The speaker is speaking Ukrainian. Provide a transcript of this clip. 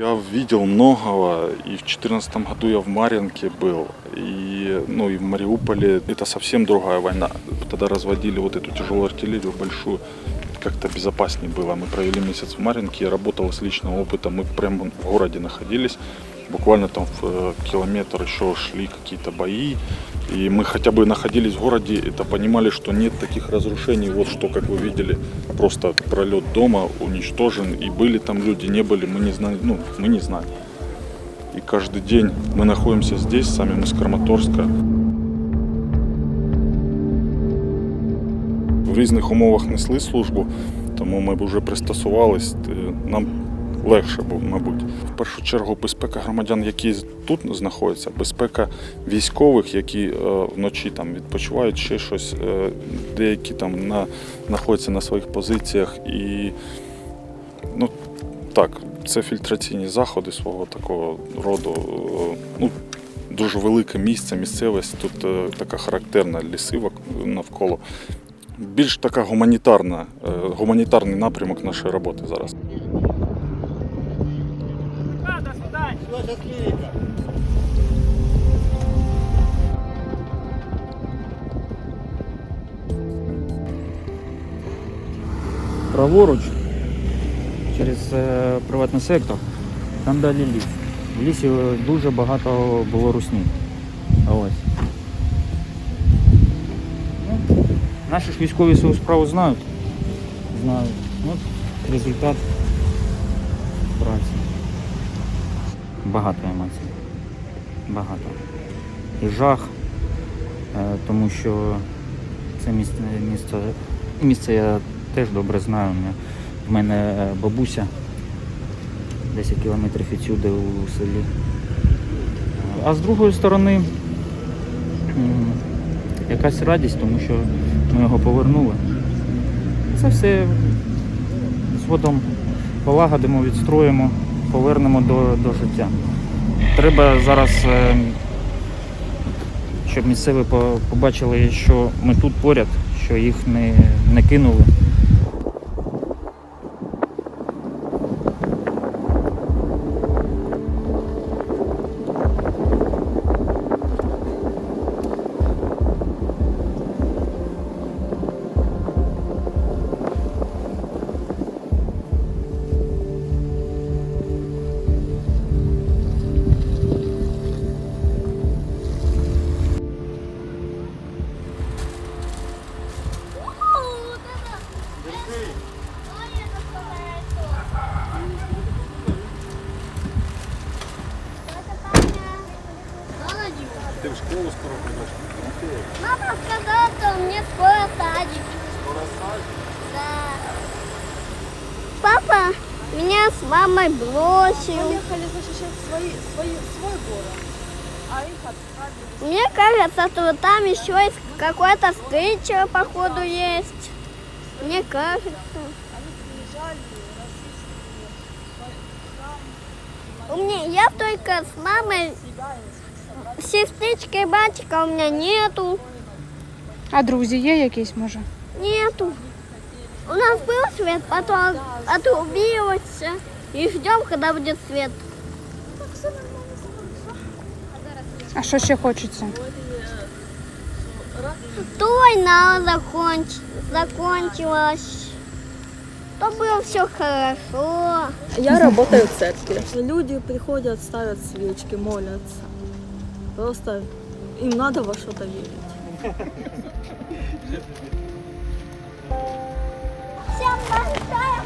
Я видел многого, и в 2014 году я в Марьинке был, и, ну, и в Мариуполе. Это совсем другая война. Тогда разводили вот эту тяжелую артиллерию большую, как-то безопаснее было. Мы провели месяц в Марьинке, я работал с личного опыта, мы прямо в городе находились. Буквально там в э, километр еще шли какие-то бои, и мы хотя бы находились в городе, это понимали, что нет таких разрушений, вот что, как вы видели, просто пролет дома уничтожен, и были там люди, не были, мы не знали, ну, мы не знали. И каждый день мы находимся здесь, сами мы с Краматорска. В різних умовах несли службу, тому ми вже пристосувались. Нам легше було, мабуть. В першу чергу безпека громадян, які тут знаходяться, безпека військових, які е, вночі там відпочивають, ще щось, е, деякі там на, знаходяться на своїх позиціях. І ну, так, це фільтраційні заходи свого такого роду. Е, Ну, дуже велике місце, місцевість, тут така характерна ліси вок- навколо. Більш така гуманітарна, гуманітарний напрямок нашої роботи зараз. Праворуч через е, приватний сектор, там далі ліс. В лісі е, дуже багато було русні. Ось. Ну, наші ж військові свою справу знають. Знають. От результат праці. Багато емоцій. Багато. І жах, е, тому що це місце, місце, місце я теж добре знаю. В мене е, бабуся 10 кілометрів відсюди у селі. А з другої сторони якась радість, тому що ми його повернули. Це все згодом полагодимо, відстроїмо, повернемо до, до життя. Треба зараз, е, щоб місцеві побачили, що ми тут поряд, що їх не, не кинули. Ти в школу скоро прийдеш? Мама сказала, что мне скоро садик. Да. Папа меня с мамой бросил. Поехали защищать свои, свои, свой город, а их отправили. Мне кажется, что там еще есть какой-то встреча, походу, есть. Мне кажется. Они приезжали, российские У меня я только с мамой, себя и сестричка и батька у меня нету. А друзі є якісь може? Нету. У нас был свет, потом отрубился. И ждем, когда будет свет. А що ще хочеться? Война законч... закончилась. То было все хорошо. Я работаю в церкви. Люди приходят, ставят свечки, молятся. Просто им надо во что-то верить. Всем большая